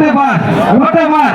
விட்டு பார் விட்டு பார்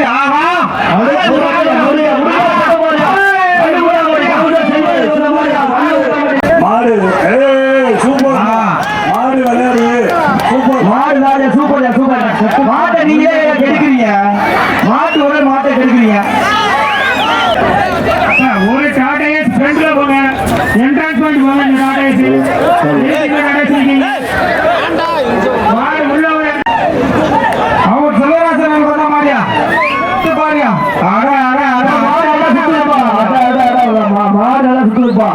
வெட்டி ஆஹா மாடு சூப்பர். மாடு விளையாடு சூப்பர் மாடு மாடு சூப்பர் சூப்பர் மாட்டை நீங்களே கெடுக்கிறீங்க மாட்டு ஒரு மாட்டை கெடுக்கிறீங்க ஒரு டாடா ஏஸ் ஃப்ரண்ட்ல போங்க என்ட்ரன்ஸ் பாயிண்ட் போங்க இந்த டாடா ஏஸ் ஏசிக்கு டாடா ஏஸ் இருக்கீங்க போ.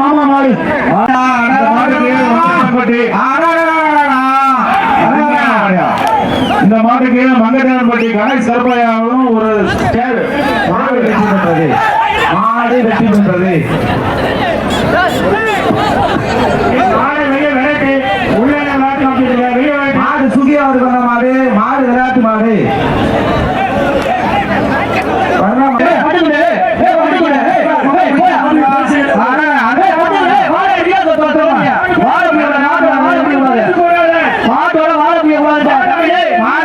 மாமா மாடு கணேஷ் கருப்பையாவும் ஒரு சேர் மாடு வெற்றி பெற்றது மாடு வெற்றி பெற்றது மாடு வெளியே விரட்டு மாடு மாடு மாடு விளையாட்டு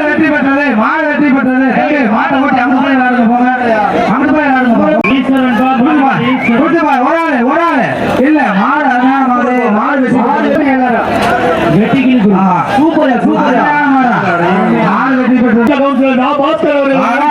வெற்றி பெற்றது மாடு வெற்றி மாட்டை ஓட்டி அங்க போய் விளையாடுங்க போங்க. அங்க போய் விளையாடுங்க போங்க. ஒரு ஆளு, ஒரு ஆளு. இல்ல மாடு மாடா. மாடு வெற்றி பெற்றது. ஆடா,